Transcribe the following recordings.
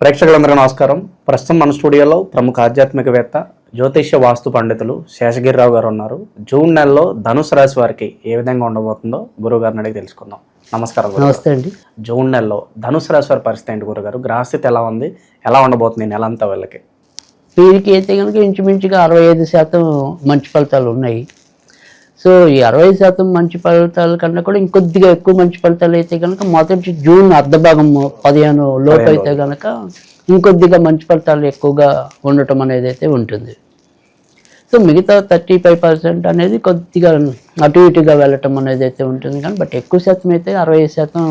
ప్రేక్షకులందరూ నమస్కారం. ప్రస్తుతం మన స్టూడియోలో ప్రముఖ ఆధ్యాత్మికవేత్త జ్యోతిష్య వాస్తు పండితులు శేషగిరిరావు గారు ఉన్నారు. జూన్ నెలలో ధనుసు రాశి వారికి ఏ విధంగా ఉండబోతుందో గురువు గారిని అడిగి తెలుసుకుందాం. నమస్కారం. నమస్తే అండి. జూన్ నెలలో ధనుసు రాశి వారి పరిస్థితి ఏంటి గురుగారు? గ్రహస్థితి ఎలా ఉంది? ఎలా ఉండబోతుంది నెల అంతా వీళ్ళకి? వీరికి అయితే కనుక ఇంచుమించుగా అరవై ఐదు శాతం మంచి ఫలితాలు ఉన్నాయి. సో ఈ అరవై శాతం మంచి ఫలితాల కన్నా కూడా ఇంకొద్దిగా ఎక్కువ మంచి ఫలితాలు అయితే కనుక మొదటి జూన్ అర్ధభాగం పదిహేను లోపు అయితే కనుక ఇంకొద్దిగా మంచి ఫలితాలు ఎక్కువగా ఉండటం అనేది అయితే ఉంటుంది. సో మిగతా థర్టీ ఫైవ్ పర్సెంట్ అనేది కొద్దిగా అటు ఇటుగా వెళ్ళటం అనేది అయితే ఉంటుంది. కానీ బట్ ఎక్కువ శాతం అయితే అరవై శాతం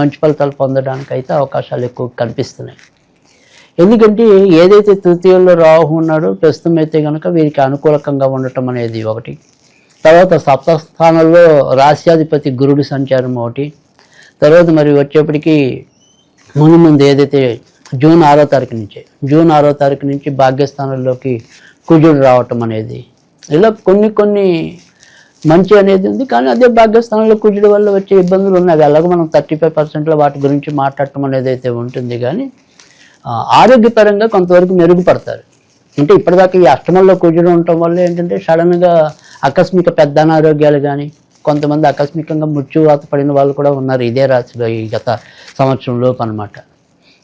మంచి ఫలితాలు పొందడానికి అయితే అవకాశాలు ఎక్కువ కనిపిస్తున్నాయి. ఎందుకంటే ఏదైతే తృతీయంలో రాహు ఉన్నాడో ప్రస్తుతం అయితే కనుక వీరికి అనుకూలకంగా ఉండటం అనేది ఒకటి. తర్వాత సప్తస్థానంలో రాశ్యాధిపతి గురుడు సంచారం ఒకటి. తర్వాత మరి వచ్చేప్పటికి ముందు ముందు ఏదైతే జూన్ ఆరో తారీఖు నుంచి జూన్ ఆరో తారీఖు నుంచి భాగ్యస్థానంలోకి కుజుడు రావటం అనేది. ఇలా కొన్ని కొన్ని మంచి అనేది ఉంది కానీ అదే భాగ్యస్థానంలో కుజుడు వల్ల వచ్చే ఇబ్బందులు ఉన్నాయి. అవి మనం థర్టీ ఫైవ్ పర్సెంట్లో వాటి గురించి మాట్లాడటం అనేది అయితే ఉంటుంది కానీ ఆరోగ్యపరంగా కొంతవరకు మెరుగుపడతారు. అంటే ఇప్పటిదాకా ఈ అష్టమంలో కుజుడు ఉండటం వల్ల ఏంటంటే సడన్గా ఆకస్మిక పెద్ద అనారోగ్యాలు కానీ కొంతమంది ఆకస్మికంగా మృత్యువాత పడిన వాళ్ళు కూడా ఉన్నారు ఇదే రాశిలో ఈ గత సంవత్సరంలోపు అనమాట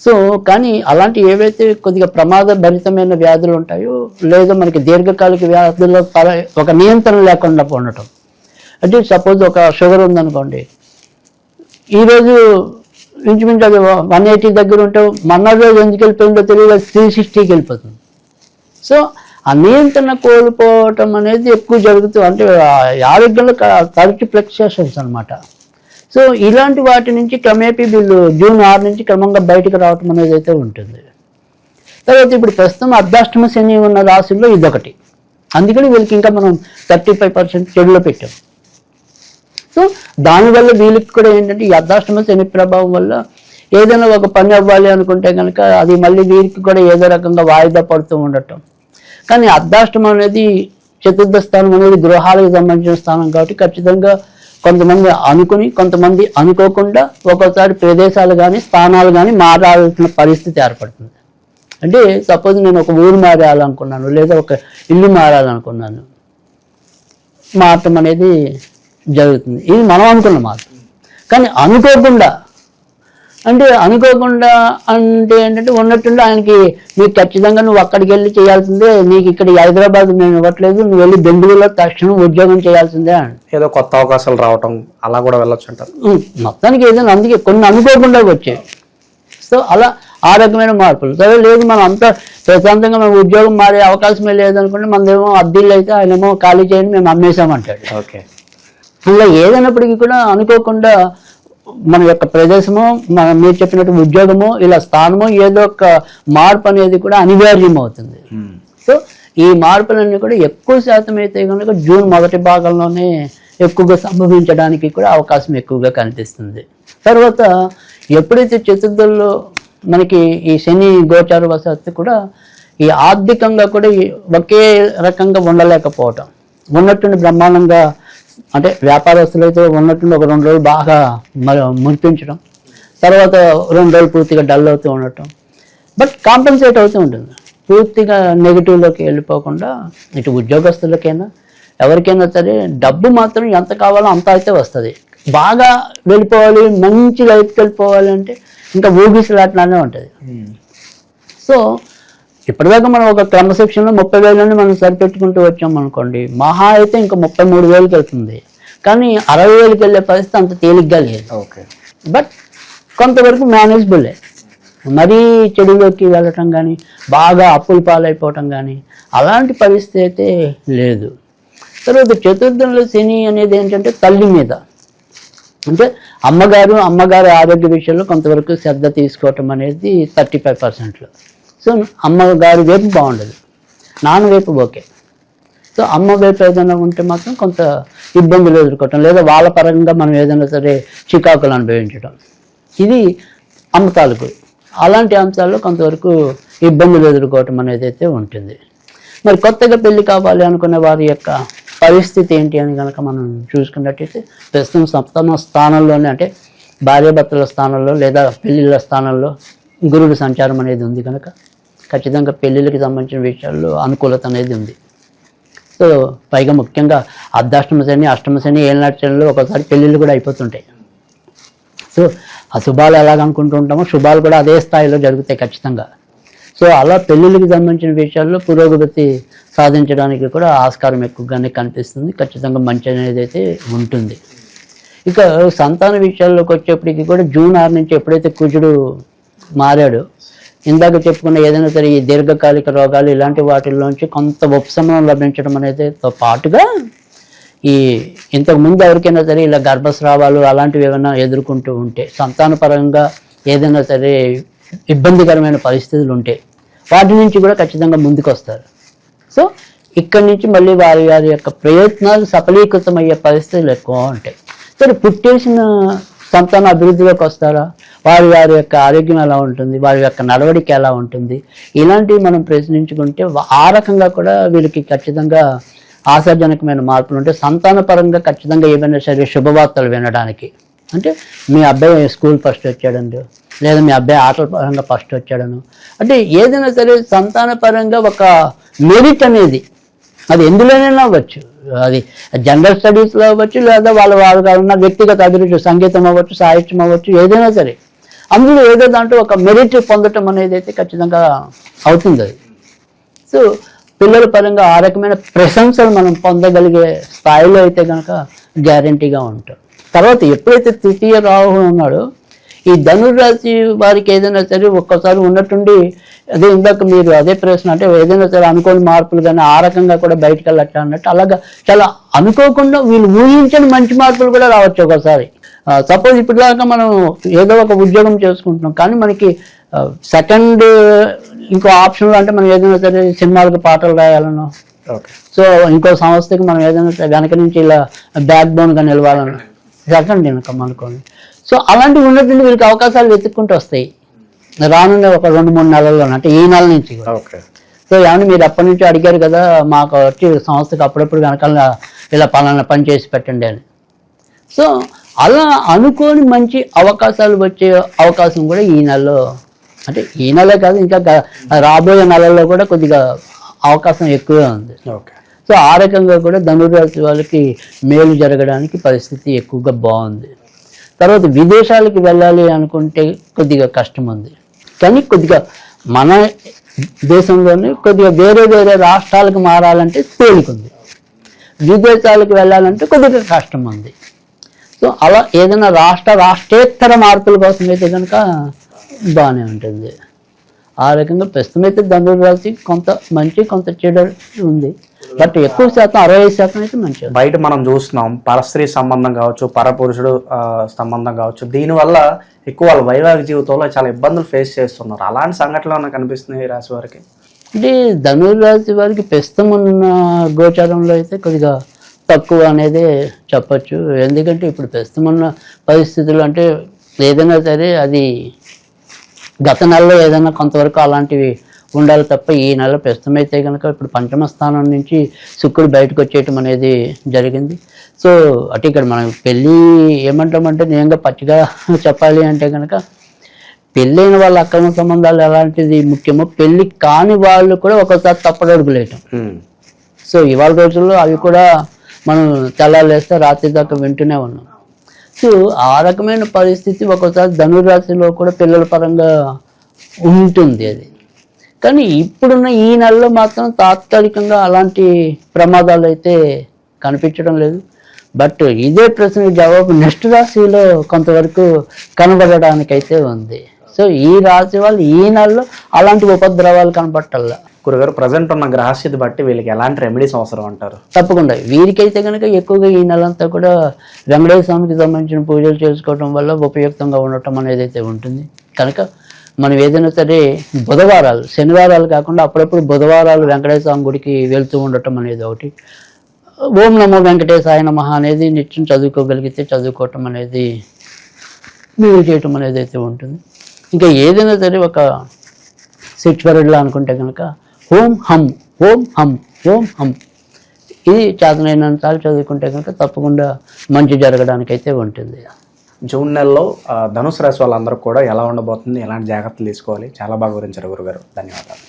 సో కానీ అలాంటి ఏవైతే కొద్దిగా ప్రమాదభరితమైన వ్యాధులు ఉంటాయో లేదా మనకి దీర్ఘకాలిక వ్యాధుల్లో ఒక నియంత్రణ లేకుండా ఉండటం. అంటే సపోజ్ ఒక షుగర్ ఉందనుకోండి ఈరోజు ఇంచుమించు అది వన్ ఎయిటీ దగ్గర ఉంటే మొన్న రోజు ఎందుకు వెళ్ళిపోయిందో తెలియదు త్రీ సిక్స్టీకి వెళ్ళిపోతుంది. సో ఆ నియంత్రణ కోల్పోవటం అనేది ఎక్కువ జరుగుతుంది అంటే ఆరోగ్యంలో తరచు ఫ్లక్చుయేషన్స్ అనమాట సో ఇలాంటి వాటి నుంచి క్రమేపీ వీళ్ళు జూన్ ఆరు నుంచి క్రమంగా బయటకు రావటం అనేది అయితే ఉంటుంది. తర్వాత ఇప్పుడు ప్రస్తుతం అర్ధాష్టమ శని ఉన్న రాశుల్లో ఇదొకటి. అందుకని వీళ్ళకి ఇంకా మనం థర్టీ ఫైవ్ పర్సెంట్ చెడులో పెట్టాం. సో దానివల్ల వీళ్ళకి కూడా ఏంటంటే ఈ అర్ధాష్టమ శని ప్రభావం వల్ల ఏదైనా ఒక పని అవ్వాలి అనుకుంటే కనుక అది మళ్ళీ వీరికి కూడా ఏదో రకంగా వాయిదా పడుతూ ఉండటం. కానీ అర్ధాష్టమం అనేది చతుర్థ స్థానం అనేది గృహాలకు సంబంధించిన స్థానం కాబట్టి ఖచ్చితంగా కొంతమంది అనుకుని కొంతమంది అనుకోకుండా ఒక్కోసారి ప్రదేశాలు కానీ స్థానాలు కానీ మారాల్సిన పరిస్థితి ఏర్పడుతుంది. అంటే సపోజ్ నేను ఒక ఊరు మారాలనుకున్నాను లేదా ఒక ఇల్లు మారాలనుకున్నాను. మారటం అనేది జరుగుతుంది. ఇది మనం అనుకున్న మార్పు కానీ అనుకోకుండా అంటే అనుకోకుండా అంటే ఏంటంటే ఉన్నట్టుండి ఆయనకి నీకు ఖచ్చితంగా నువ్వు అక్కడికి వెళ్ళి చేయాల్సిందే. నీకు ఇక్కడ హైదరాబాద్ మేము ఇవ్వట్లేదు. నువ్వు వెళ్ళి బెంగళూరులో తక్షణం ఉద్యోగం చేయాల్సిందే ఏదో కొత్త అవకాశాలు రావటం అలా కూడా వెళ్ళొచ్చు అంటారు. మొత్తానికి ఏదైనా అందుకే కొన్ని అనుకోకుండా వచ్చాయి. సో అలా ఆ రకమైన మార్పులు. సరే లేదు మనం అంతా ప్రశాంతంగా మేము ఉద్యోగం మారే అవకాశమే లేదనుకుంటే మనదేమో అద్దీళ్ళు అయితే ఆయనేమో ఖాళీ చేయండి మేము అమ్మేశామంటాడు. ఓకే. అలా ఏదైనప్పటికీ కూడా అనుకోకుండా మన యొక్క ప్రదేశము మన మీరు చెప్పినట్టు ఉద్యోగము ఇలా స్థానము ఏదో ఒక మార్పు అనేది కూడా అనివార్యం అవుతుంది సో ఈ మార్పులన్నీ కూడా ఎక్కువ శాతం అయితే కనుక జూన్ మొదటి భాగంలోనే ఎక్కువగా సంభవించడానికి కూడా అవకాశం ఎక్కువగా కనిపిస్తుంది. తర్వాత ఎప్పుడైతే చతుర్థంలో మనకి ఈ శని గోచార వసతి కూడా ఈ ఆర్థికంగా కూడా ఒకే రకంగా ఉండలేకపోవటం. ఉన్నట్టుండి బ్రహ్మాండంగా అంటే వ్యాపారస్తులు అయితే ఉన్నట్టుండి ఒక రెండు రోజులు బాగా మరి మురిపించడం తర్వాత రెండు రోజులు పూర్తిగా డల్ అవుతూ ఉండటం. బట్ కాంపెన్సేట్ అవుతూ ఉంటుంది. పూర్తిగా నెగిటివ్లోకి వెళ్ళిపోకుండా ఇటు ఉద్యోగస్తులకైనా ఎవరికైనా సరే డబ్బు మాత్రం ఎంత కావాలో అంత అయితే వస్తుంది. బాగా వెళ్ళిపోవాలి మంచి లైఫ్కి వెళ్ళిపోవాలి అంటే ఇంకా ఊగిసలాట్లానే ఉంటుంది. సో ఇప్పటిదాకా మనం ఒక క్రమశిక్షణలో ముప్పై వేల నుండి మనం సరిపెట్టుకుంటూ వచ్చాం అనుకోండి మహా అయితే ఇంకా ముప్పై మూడు వేలకి వెళ్తుంది. కానీ అరవై వేలకి వెళ్ళే పరిస్థితి అంత తేలిగ్గా లేదు. ఓకే. బట్ కొంతవరకు మేనేజబులే మరీ చెడులోకి వెళ్ళటం కానీ బాగా అప్పులు పాలైపోవటం కానీ అలాంటి పరిస్థితి అయితే లేదు. తర్వాత చతుర్థంలో శని అనేది ఏంటంటే తల్లి మీద. అంటే అమ్మగారు అమ్మగారి ఆరోగ్య విషయంలో కొంతవరకు శ్రద్ధ తీసుకోవటం అనేది థర్టీ ఫైవ్ పర్సెంట్లో. సో అమ్మగారి వైపు బాగుండదు. నాన్న వైపు ఓకే. సో అమ్మ వైపు ఏదైనా ఉంటే మాత్రం కొంత ఇబ్బందులు ఎదుర్కోవటం లేదా వాళ్ళ పరంగా మనం ఏదైనా సరే చికాకులు అనుభవించడం ఇది అమ్మ తాలూకు. అలాంటి అంశాల్లో కొంతవరకు ఇబ్బందులు ఎదుర్కోవటం అనేది అయితే ఉంటుంది. మరి కొత్తగా పెళ్ళి కావాలి అనుకునే వారి యొక్క పరిస్థితి ఏంటి అని కనుక మనం చూసుకున్నట్టయితే ప్రస్తుతం సప్తమ స్థానంలోనే అంటే భార్యాభర్తల స్థానంలో లేదా పెళ్ళిళ్ళ స్థానంలో గురుడు సంచారం అనేది ఉంది కనుక ఖచ్చితంగా పెళ్ళిళ్ళకి సంబంధించిన విషయాల్లో అనుకూలత అనేది ఉంది. సో పైగా ముఖ్యంగా అర్ధాష్టమ శని అష్టమ శని ఏళ్ళనాటి శనిలో ఒకసారి పెళ్ళిళ్ళు కూడా అయిపోతుంటాయి. సో అశుభాలు ఎలాగ అనుకుంటూ ఉంటామో శుభాలు కూడా అదే స్థాయిలో జరుగుతాయి ఖచ్చితంగా. సో అలా పెళ్ళిళ్ళకి సంబంధించిన విషయాల్లో పురోగతి సాధించడానికి కూడా ఆస్కారం ఎక్కువగానే కనిపిస్తుంది. ఖచ్చితంగా మంచి అనేది అయితే ఉంటుంది. ఇక సంతాన విషయాల్లోకి వచ్చేప్పటికి కూడా జూన్ ఆరు నుంచి ఎప్పుడైతే కుజుడు మారాడు ఇందాక చెప్పుకున్న ఏదైనా సరే ఈ దీర్ఘకాలిక రోగాలు ఇలాంటి వాటిల్లోంచి కొంత ఉపశమనం లభించడం అనేది తో పాటుగా ఈ ఇంతకు ముందు ఎవరికైనా సరే ఇలా గర్భస్రావాలు అలాంటివి ఏమైనా ఎదుర్కొంటూ ఉంటే సంతానపరంగా ఏదైనా సరే ఇబ్బందికరమైన పరిస్థితులు ఉంటే వాటి నుంచి కూడా ఖచ్చితంగా ముందుకు వస్తారు సో ఇక్కడి నుంచి మళ్ళీ వారి వారి యొక్క ప్రయత్నాలు సఫలీకృతమయ్యే పరిస్థితులు ఎక్కువ ఉంటాయి. సరే పుట్టేసిన సంతాన అభివృద్ధిలోకి వస్తారా? వారి వారి యొక్క ఆరోగ్యం ఎలా ఉంటుంది వారి యొక్క నడవడిక ఎలా ఉంటుంది ఇలాంటివి మనం ప్రశ్నించుకుంటే ఆ రకంగా కూడా వీరికి ఖచ్చితంగా ఆశాజనకమైన మార్పులు ఉంటే సంతానపరంగా ఖచ్చితంగా ఏమైనా సరే శుభవార్తలు వినడానికి. అంటే మీ అబ్బాయి స్కూల్ ఫస్ట్ వచ్చాడండి లేదా మీ అబ్బాయి ఆటల పరంగా ఫస్ట్ వచ్చాడను. అంటే ఏదైనా సరే సంతానపరంగా ఒక మెరిట్ అనేది అది ఎందులోనైనా అవ్వచ్చు. అది జనరల్ స్టడీస్లో అవ్వచ్చు లేదా వాళ్ళ వాళ్ళ ఉన్న వ్యక్తిగత అభిరుచి సంగీతం అవ్వచ్చు సాహిత్యం అవ్వచ్చు ఏదైనా సరే. అందులో ఏదో దాంట్లో ఒక మెరిట్ పొందటం అనేది అయితే ఖచ్చితంగా అవుతుంది అది. సో పిల్లల పరంగా ఆ రకమైన ప్రశంసలు మనం పొందగలిగే స్థాయిలో అయితే కనుక గ్యారంటీగా ఉంటాం. తర్వాత ఎప్పుడైతే తృతీయ రాహు ఉన్నాడో ఈ ధనుర్రాశి వారికి ఏదైనా సరే ఒక్కసారి ఉన్నట్టుండి అదే ఇందాక మీరు అదే ప్రశ్న అంటే ఏదైనా సరే అనుకోని మార్పులు కానీ ఆ రకంగా కూడా బయటకు వెళ్ళట్లా అన్నట్టు అలాగా చాలా అనుకోకుండా వీళ్ళు ఊహించని మంచి మార్పులు కూడా రావచ్చు ఒకసారి. సపోజ్ ఇప్పటిదాకా మనం ఏదో ఒక ఉద్యోగం చేసుకుంటున్నాం కానీ మనకి సెకండ్ ఇంకో ఆప్షన్లో అంటే మనం ఏదైనా సరే సినిమాలకు పాటలు రాయాలనో ఓకే. సో ఇంకో సంస్థకి మనం ఏదైనా సరే వెనక నుంచి ఇలా బ్యాక్ బోన్గా నిలవాలనో సెకండ్ ఇన్కమ్ అనుకోండి. సో అలాంటివి ఉన్నటువంటి వీళ్ళకి అవకాశాలు వెతుక్కుంటూ వస్తాయి. రానున్న ఒక రెండు మూడు నెలల్లో అంటే ఈ నెల నుంచి సో ఏమన్నా మీరు అప్పటి నుంచి అడిగారు కదా మాకు వచ్చి సంస్థకు అప్పుడప్పుడు వెనకాల ఇలా పలానా పని చేసి పెట్టండి అని. సో అలా అనుకోని మంచి అవకాశాలు వచ్చే అవకాశం కూడా ఈ నెలలో అంటే ఈ నెలే కాదు ఇంకా రాబోయే నెలల్లో కూడా కొద్దిగా అవకాశం ఎక్కువే ఉంది. సో ఆ రకంగా కూడా ధనుర్రాశి వాళ్ళకి మేలు జరగడానికి పరిస్థితి ఎక్కువగా బాగుంది. తర్వాత విదేశాలకు వెళ్ళాలి అనుకుంటే కొద్దిగా కష్టం ఉంది. కానీ కొద్దిగా మన దేశంలోనే కొద్దిగా వేరే వేరే రాష్ట్రాలకు మారాలంటే తేలికుంది విదేశాలకు వెళ్ళాలంటే కొద్దిగా కష్టం ఉంది. సో అలా ఏదైనా రాష్ట్ర రాష్ట్రేతర మార్పుల కోసం అయితే కనుక బాగానే ఉంటుంది. ఆ రకంగా ప్రస్తుతం అయితే ధనుర్రాశి కొంత మంచి కొంత చెడు ఉంది. బట్ ఎక్కువ శాతం అరవై ఐదు శాతం అయితే మంచి బయట మనం చూస్తున్నాం పరస్త్రీ సంబంధం కావచ్చు పరపురుషుడు సంబంధం కావచ్చు దీనివల్ల ఎక్కువ వాళ్ళ వైవాహిక జీవితంలో చాలా ఇబ్బందులు ఫేస్ చేస్తున్నారు. అలాంటి సంఘటనలు కనిపిస్తున్నాయి ఈ రాశి వారికి? అంటే ధనుర్రాశి వారికి ప్రస్తుతం ఉన్న గోచారంలో అయితే కొద్దిగా తక్కువ అనేది చెప్పచ్చు. ఎందుకంటే ఇప్పుడు ప్రస్తుతం ఉన్న పరిస్థితులు అంటే ఏదైనా సరే అది గత నెలలో ఏదైనా కొంతవరకు అలాంటివి ఉండాలి తప్ప ఈ నెల ప్రస్తుతం అయితే కనుక ఇప్పుడు పంచమ స్థానం నుంచి శుక్రుడు బయటకు వచ్చేయటం అనేది జరిగింది. సో అటు ఇక్కడ మనం పెళ్ళి ఏమంటామంటే నిజంగా పచ్చిగా చెప్పాలి అంటే కనుక పెళ్ళైన వాళ్ళ అక్రమ సంబంధాలు ఎలాంటిది ముఖ్యమో పెళ్ళి కాని వాళ్ళు కూడా ఒకసారి తప్పడడుగులేయటం. సో ఇవాళ రోజుల్లో అవి కూడా మనం తెల్లాలేస్తే రాత్రి దాకా వింటూనే ఉన్నాం. సో ఆ రకమైన పరిస్థితి ఒక్కోసారి ధనురాశిలో కూడా పిల్లల పరంగా ఉంటుంది అది. కానీ ఇప్పుడున్న ఈ నెలలో మాత్రం తాత్కాలికంగా అలాంటి ప్రమాదాలు అయితే కనిపించడం లేదు. బట్ ఇదే ప్రశ్న జవాబు నెక్స్ట్ రాశిలో కొంతవరకు కనబడడానికైతే ఉంది. సో ఈ రాశి వాళ్ళు ఈ నెలలో అలాంటి ఉపద్రవాలు కనబట్టల్లా గురుగారు ప్రజెంట్ ఉన్న గ్రహస్థితి బట్టి వీళ్ళకి ఎలాంటి రెమెడీస్ అవసరం అంటారు? తప్పకుండా. వీరికైతే కనుక ఎక్కువగా ఈ నెలంతా కూడా వెంకటేశ్వర స్వామికి సంబంధించిన పూజలు చేసుకోవడం వల్ల ఉపయుక్తంగా ఉండటం అనేది అయితే ఉంటుంది. కనుక మనం ఏదైనా సరే బుధవారాలు శనివారాలు కాకుండా అప్పుడప్పుడు బుధవారాలు వెంకటేశ్వర స్వామి గుడికి వెళ్తూ ఉండటం అనేది ఒకటి. ఓం నమో వెంకటేశాయ నమః అనేది నిత్యం చదువుకోగలిగితే చదువుకోవటం అనేది మీరు చేయటం అనేది అయితే ఉంటుంది. ఇంకా ఏదైనా సరే ఒక సిక్స్ అనుకుంటే కనుక ఓం హం ఓం హం ఓం హం. ఇది చేతనైనంత చదువుకుంటే కనుక తప్పకుండా మంచి జరగడానికి అయితే ఉంటుంది. జూన్ నెలలో ధనుసు రాశి వాళ్ళందరూ కూడా ఎలా ఉండబోతుంది ఎలాంటి జాగ్రత్తలు తీసుకోవాలి చాలా బాగా వివరించారు గురుగారు. ధన్యవాదాలు.